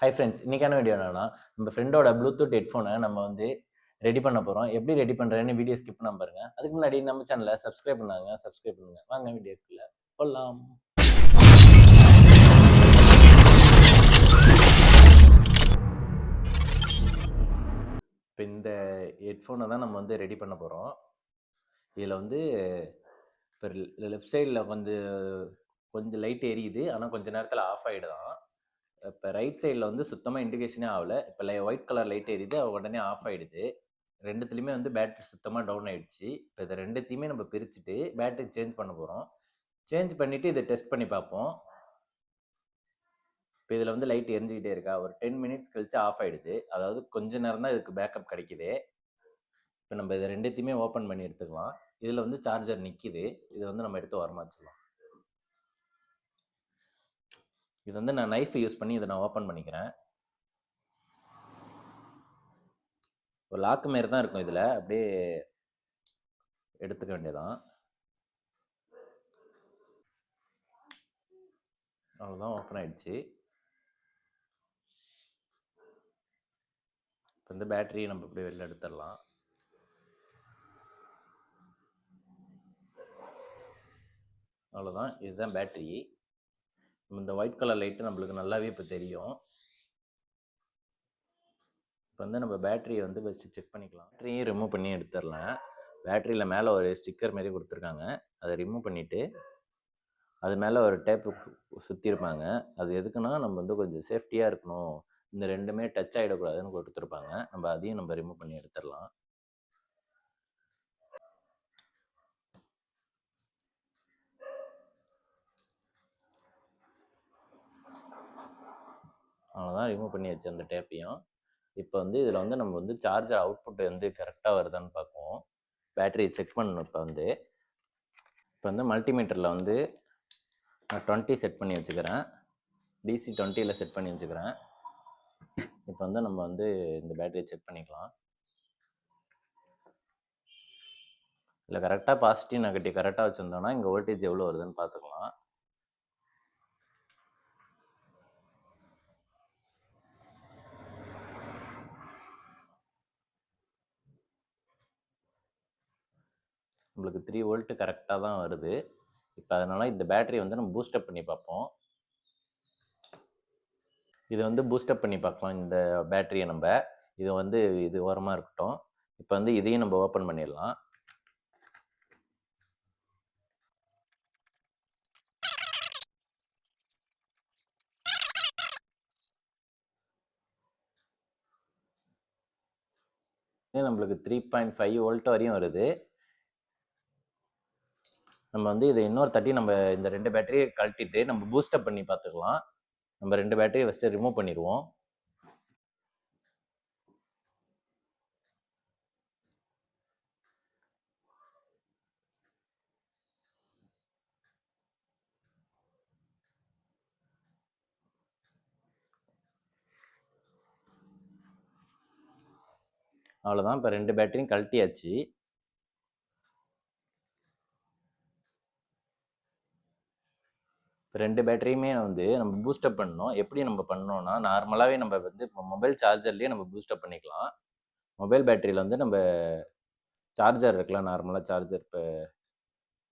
Hi friends இன்றைக்கான video என்னென்னா நம்ம ஃப்ரெண்டோட ப்ளூடூத் ஹெட்ஃபோனை நம்ம வந்து ரெடி பண்ண போகிறோம் எப்படி ரெடி பண்ணுறேன்னு வீடியோ ஸ்கிப் பண்ண பாருங்க. அதுக்கு முன்னாடி நம்ம சேனலை சப்ஸ்கிரைப் பண்ணாங்க சப்ஸ்கிரைப் பண்ணுங்க. வாங்க வீடியோக்குள்ள போடலாம் இப்போ இந்த ஹெட்ஃபோனை தான் நம்ம வந்து ரெடி பண்ண போகிறோம் இதில் வந்து இப்போ லெஃப்ட் சைடில் கொஞ்சம் கொஞ்சம் லைட் எரியுது. ஆனால் கொஞ்ச நேரத்தில் ஆஃப் ஆகிடுதான் இப்போ ரைட் சைடில் வந்து சுத்தமாக இண்டிகேஷனே ஆகல. இப்போ லை ஒயிட் கலர் லைட் எரியுது உடனே ஆஃப் ஆகிடுது ரெண்டுத்துலேயுமே வந்து பேட்டரி சுத்தமாக டவுன் ஆகிடுச்சு இப்போ இதை ரெண்டுத்தையுமே நம்ம பிரிச்சுட்டு பேட்டரி சேஞ்ச் பண்ண போகிறோம் சேஞ்ச் பண்ணிவிட்டு இதை டெஸ்ட் பண்ணி பார்ப்போம். இப்போ இதில் வந்து லைட் எரிஞ்சுக்கிட்டே இருக்கா? ஒரு டென் மினிட்ஸ் கழிச்சு ஆஃப் ஆகிடுது அதாவது கொஞ்ச நேரம் தான் இதுக்கு பேக்கப் கிடைக்குது. இப்போ நம்ம இதை ரெண்டுத்தையுமே ஓப்பன் பண்ணி எடுத்துக்கலாம். இதில் வந்து சார்ஜர் நிற்கிது இதை வந்து நம்ம எடுத்து வரமாச்சிடலாம் வச்சுக்கலாம் இது வந்து நான் நைஃப் யூஸ் பண்ணி இதை நான் ஓப்பன் பண்ணிக்கிறேன். ஒரு லாக்கு மாரி தான் இருக்கும் இதில். அப்படியே எடுத்துக்க வேண்டியதான் அவ்வளோதான் ஓப்பன் ஆயிடுச்சு. இப்போ இந்த பேட்டரியை நம்ம இப்படி வெளில எடுத்துடலாம். அவ்வளோதான் இதுதான் பேட்டரி இந்த ஒயிட் கலர் லைட்டு நம்மளுக்கு நல்லாவே இப்போ தெரியும். இப்போ வந்து நம்ம பேட்டரியை வந்து ஃபஸ்ட்டு செக் பண்ணிக்கலாம். பேட்டரியும் ரிமூவ் பண்ணி எடுத்துடலாம். பேட்டரியில் மேலே ஒரு ஸ்டிக்கர் மாரி கொடுத்துருக்காங்க. அதை ரிமூவ் பண்ணிவிட்டு அது மேலே ஒரு டேப்பு சுற்றிருப்பாங்க அது எதுக்குன்னா நம்ம வந்து கொஞ்சம் சேஃப்டியாக இருக்கணும். இந்த ரெண்டுமே டச் ஆகிடக்கூடாதுன்னு கொடுத்துருப்பாங்க. நம்ம அதையும் நம்ம ரிமூவ் பண்ணி எடுத்துடலாம். அவ்வளோதான் ரிமூவ் பண்ணியாச்சு அந்த டேப்பையும் இப்போ வந்து இதில் வந்து நம்ம வந்து சார்ஜர் அவுட்புட் வந்து கரெக்டாக வருதான்னு பார்ப்போம். பேட்டரி செக் பண்ணணும் இப்போ வந்து. இப்போ வந்து மல்டிமீட்டரில் வந்து நான் டுவெண்ட்டி செட் பண்ணி வச்சுக்கிறேன். டிசி டுவெண்ட்டியில் செட் பண்ணி வச்சுக்கிறேன். இப்போ வந்து நம்ம வந்து இந்த பேட்டரியை செக் பண்ணிக்கலாம். இல்லை கரெக்டாக பாசிட்டிவ் நெகட்டிவ் கரெக்டாக வச்சுருந்தோன்னா இங்கே வோல்டேஜ் எவ்வளோ வருதுன்னு பார்த்துக்கலாம். நம்மளுக்கு த்ரீ வோல்ட்டு கரெக்டாக தான் வருது. இப்போ அதனால் இந்த பேட்டரி வந்து நம்ம பூஸ்டப் பண்ணி பார்ப்போம். இது வந்து பூஸ்டப் பண்ணி பார்க்கலாம் இந்த பேட்டரியை நம்ம. இது வந்து இது ஓரமாக இருக்கட்டும். இப்போ வந்து இதையும் நம்ம ஓப்பன் பண்ணிடலாம். நம்மளுக்கு த்ரீ பாயிண்ட் ஃபைவ் வோல்ட் வரையும் வருது. நம்ம வந்து இதை இன்னொரு தட்டி நம்ம இந்த ரெண்டு பேட்டரியை கழட்டிட்டு நம்ம பூஸ்டப் பண்ணி பார்த்துக்கலாம் நம்ம ரெண்டு பேட்டரியை ஃபஸ்ட்டு ரிமூவ் பண்ணிடுவோம். அவ்வளோதான் இப்போ ரெண்டு பேட்டரியும் கழட்டியாச்சு. இப்போ ரெண்டு பேட்டரியுமே வந்து நம்ம பூஸ்டப் பண்ணணும். எப்படி நம்ம பண்ணோம்னா நார்மலாகவே நம்ம வந்து இப்போ மொபைல் சார்ஜர்லேயே நம்ம பூஸ்டப் பண்ணிக்கலாம். மொபைல் பேட்டரியில் வந்து நம்ம சார்ஜர் இருக்கலாம் நார்மலாக சார்ஜர் இப்போ.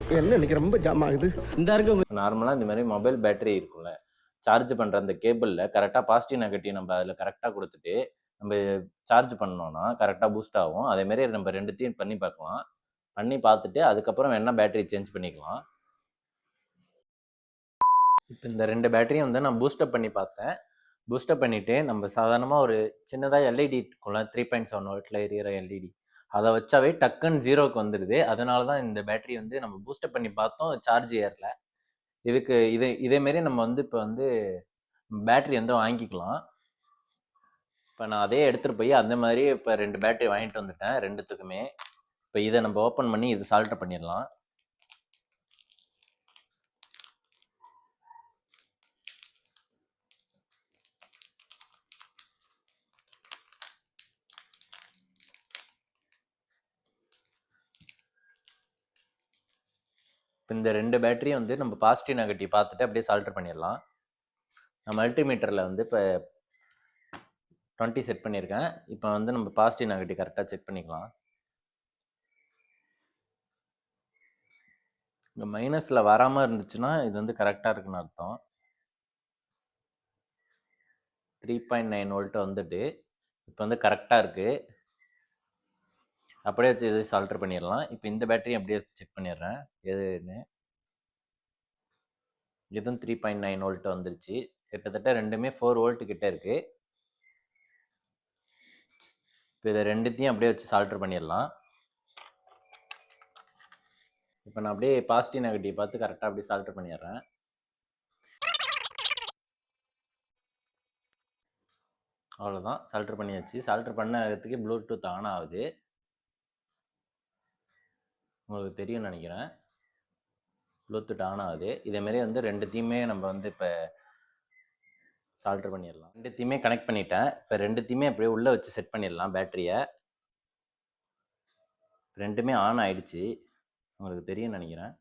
என்ன இன்னைக்கு ரொம்ப ஜாம் ஆகுது? இந்த இருக்கு நார்மலாக இந்த மாதிரி மொபைல் பேட்டரி இருக்கும்ல சார்ஜ் பண்ணுற அந்த கேபிளில் கரெக்டாக பாசிட்டிவ் நெகட்டிவ் நம்ம அதில் கரெக்டாக கொடுத்துட்டு நம்ம சார்ஜ் பண்ணோம்னா கரெக்டாக பூஸ்ட் ஆகும். அதேமாரி நம்ம ரெண்டுத்தையும் பண்ணி பார்க்கலாம். பண்ணி பார்த்துட்டு அதுக்கப்புறம் வேணா பேட்டரி சேஞ்ச் பண்ணிக்கலாம். இப்போ இந்த ரெண்டு பேட்டரியும் வந்து நான் பூஸ்டப் பண்ணி பார்த்தேன். பூஸ்டப் பண்ணிவிட்டு நம்ம சாதாரணமாக ஒரு சின்னதாக எல்இடி இருக்கும்ல த்ரீ பாயிண்ட் செவன் வோல்ட்டில் எரியற எல்இடி அதை வச்சாவே டக்குன்னு ஜீரோக்கு வந்துடுது அதனால தான் இந்த பேட்டரி வந்து நம்ம பூஸ்டப் பண்ணி பார்த்தோம் சார்ஜ் ஏறல. இதுக்கு இதே இதேமாரி நம்ம வந்து இப்போ வந்து பேட்டரி வந்து வாங்கிக்கலாம். இப்போ நான் அதே எடுத்துகிட்டு போய் அந்த மாதிரி இப்போ ரெண்டு பேட்டரி வாங்கிட்டு வந்துட்டேன் ரெண்டுத்துக்குமே. இப்போ இதை நம்ம ஓப்பன் பண்ணி இது சால்ட்ரு பண்ணிடலாம். இப்போ இந்த ரெண்டு பேட்டரியும் வந்து நம்ம பாசிட்டிவ் நெகட்டிவ் பார்த்துட்டு அப்படியே சால்டர் பண்ணிடலாம். நான் மல்டிமீட்டரில் வந்து இப்போ டுவெண்ட்டி செட் பண்ணியிருக்கேன். இப்போ வந்து நம்ம பாசிட்டிவ் நெகட்டிவ் கரெக்டாக செக் பண்ணிக்கலாம். இங்கே மைனஸில் வராமல் இருந்துச்சுன்னா இது வந்து கரெக்டாக இருக்குன்னு அர்த்தம். த்ரீ பாயிண்ட் நைன் வோல்ட் வந்துட்டு இப்போ வந்து கரெக்டாக இருக்குது அப்படியே வச்சு எதுவும் சால்டர் பண்ணிடலாம் இப்போ இந்த பேட்டரி அப்படியே செக் பண்ணிடுறேன் எதுன்னு? இதுவும் த்ரீ பாயிண்ட் நைன் வோல்ட் வந்துருச்சு. கிட்டத்தட்ட ரெண்டுமே ஃபோர் வோல்ட் கிட்ட இருக்குது இப்போ இதை ரெண்டுத்தையும் அப்படியே வச்சு சால்டர் பண்ணிடலாம் இப்போ நான் அப்படியே பாசிட்டிவ் நெகட்டிவ் பார்த்து கரெக்டாக அப்படியே சால்டர் பண்ணிடுறேன் அவ்வளோதான் சால்டர் பண்ணியாச்சு. சால்டர் ஆகிறதுக்கு ப்ளூடூத் ஆன் ஆகுது. உங்களுக்கு தெரியும்னு நினைக்கிறேன். ப்ளூடூத் ஆன் ஆகுது. இதேமாரி வந்து ரெண்டுத்தையுமே நம்ம வந்து இப்போ சால்டர் பண்ணிடலாம். ரெண்டுத்தையுமே கனெக்ட் பண்ணிட்டேன். இப்போ ரெண்டுத்தையுமே அப்படியே உள்ளே வச்சு செட் பண்ணிடலாம் பேட்டரியை ரெண்டுமே ஆன் ஆயிடுச்சு. உங்களுக்கு தெரியும்னு நினைக்கிறேன்.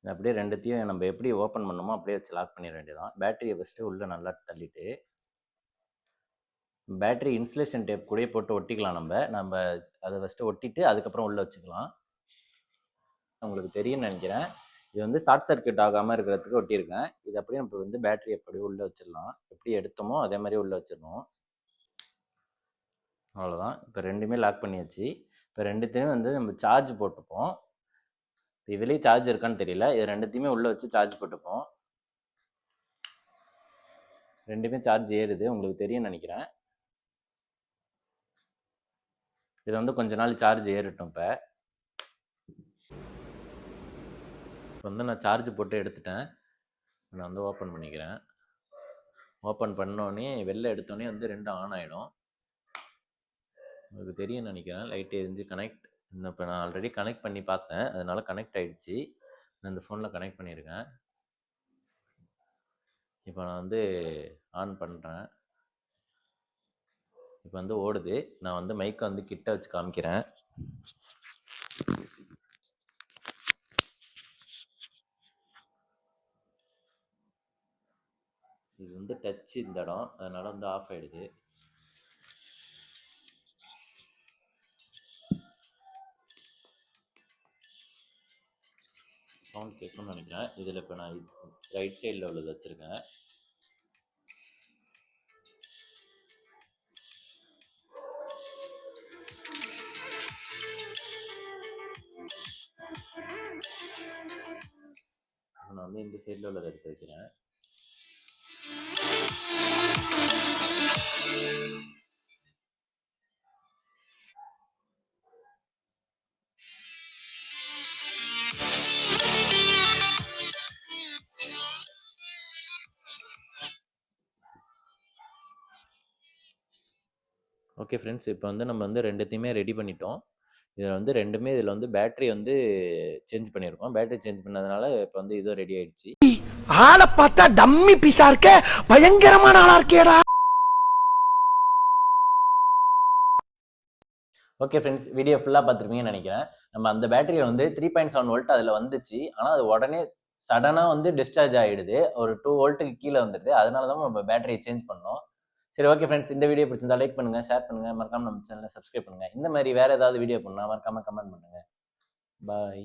இது அப்படியே ரெண்டுத்தையும் நம்ம எப்படி ஓப்பன் பண்ணணுமோ அப்படியே வச்சு லாக் பண்ணிட வேண்டியதான் பேட்டரியை ஃபஸ்ட்டு உள்ளே நல்லா தள்ளிட்டு பேட்டரி இன்சுலேஷன் டேப் கூடயே போட்டு ஒட்டிக்கலாம் நம்ம. நம்ம அதை ஃபஸ்ட்டு ஒட்டிட்டு அதுக்கப்புறம் உள்ளே வச்சுக்கலாம். உங்களுக்கு தெரியும்னு நினைக்கிறேன். இது வந்து ஷார்ட் சர்க்கியூட் ஆகாமல் இருக்கிறதுக்கு ஒட்டியிருக்கேன். இது அப்படியே நம்ம வந்து பேட்டரி எப்படி உள்ளே வச்சிடலாம். எப்படி எடுத்தோமோ அதே மாதிரி உள்ளே வச்சிடணும். அவ்வளோதான். இப்போ ரெண்டுமே லாக் பண்ணியாச்சு. இப்போ ரெண்டுத்தையும் வந்து நம்ம சார்ஜ் போட்டுப்போம். இதுலேயே சார்ஜ் இருக்கான்னு தெரியல. இது ரெண்டுத்தையுமே உள்ளே வச்சு சார்ஜ் போட்டுப்போம். ரெண்டுமே சார்ஜ் ஏறுது. உங்களுக்கு தெரியும்னு நினைக்கிறேன். இது வந்து கொஞ்ச நாள் சார்ஜ் ஏறட்டும் இப்போ. இப்போ வந்து நான் சார்ஜ் போட்டு எடுத்துட்டேன். நான் வந்து ஓப்பன் பண்ணிக்கிறேன். ஓப்பன் பண்ணோடனே வெளில எடுத்தோடனே வந்து ரெண்டும் ஆன் ஆகிடும் உங்களுக்கு தெரியும் நினைக்கிறேன். லைட் எரிஞ்சு கனெக்ட் இந்த இப்போ நான் ஆல்ரெடி கனெக்ட் பண்ணி பார்த்தேன். அதனால கனெக்ட் ஆகிடுச்சு நான் இந்த ஃபோனில் கனெக்ட் பண்ணியிருக்கேன். இப்போ நான் வந்து ஆன் பண்ணுறேன் இப்போ வந்து ஓடுது. நான் வந்து மைக்கை வந்து கிட்ட வச்சு காமிக்கிறேன். இது வந்து டச் இந்த இடம். அதனால வந்து ஆஃப் ஆயிடுது. சவுண்ட் கேட்கணும்னு நினைக்கிறேன். இதில் இப்போ நான் ரைட் சைடில் உள்ளது வச்சுருக்கேன். வந்து இந்த சைடில் உள்ளதை எடுத்து வைக்கிறேன். ஓகே ஃப்ரெண்ட்ஸ் இப்போ வந்து நம்ம வந்து ரெண்டுத்தையுமே ரெடி பண்ணிட்டோம். இதில் வந்து ரெண்டுமே இதில் வந்து பேட்டரி வந்து சேஞ்ச் பண்ணியிருக்கோம் பேட்டரி சேஞ்ச் பண்ணதுனால இப்போ வந்து இதுவும் ரெடி ஆயிடுச்சு. ஆளை பார்த்தா டம்மி பீஸா இருக்க? பயங்கரமான ஆளா இருக்கேடா. ஓகே ஃப்ரெண்ட்ஸ் வீடியோ ஃபுல்லாக பார்த்துருப்பீங்கன்னு நினைக்கிறேன். நம்ம அந்த பேட்டரியில் வந்து த்ரீ பாயிண்ட் செவன் வோல்ட் அதில் வந்துச்சு. ஆனால் அது உடனே சடனாக வந்து டிஸ்சார்ஜ் ஆகிடுது ஒரு டூ வோல்ட்டுக்கு கீழே வந்துடுது. அதனால தான் நம்ம பேட்டரியை சேஞ்ச் பண்ணோம். சரி ஓகே ஃப்ரெண்ட்ஸ் இந்த வீடியோ பிடிச்சிருந்தா லைக் பண்ணுங்கள் ஷேர் பண்ணுங்கள் மறக்காம நம்ம சேனலை சப்ஸ்கிரைப் பண்ணுங்கள் இந்த மாதிரி வேறு ஏதாவது வீடியோ பண்ணால் மறக்காமல் கமெண்ட் பண்ணுங்கள் பாய்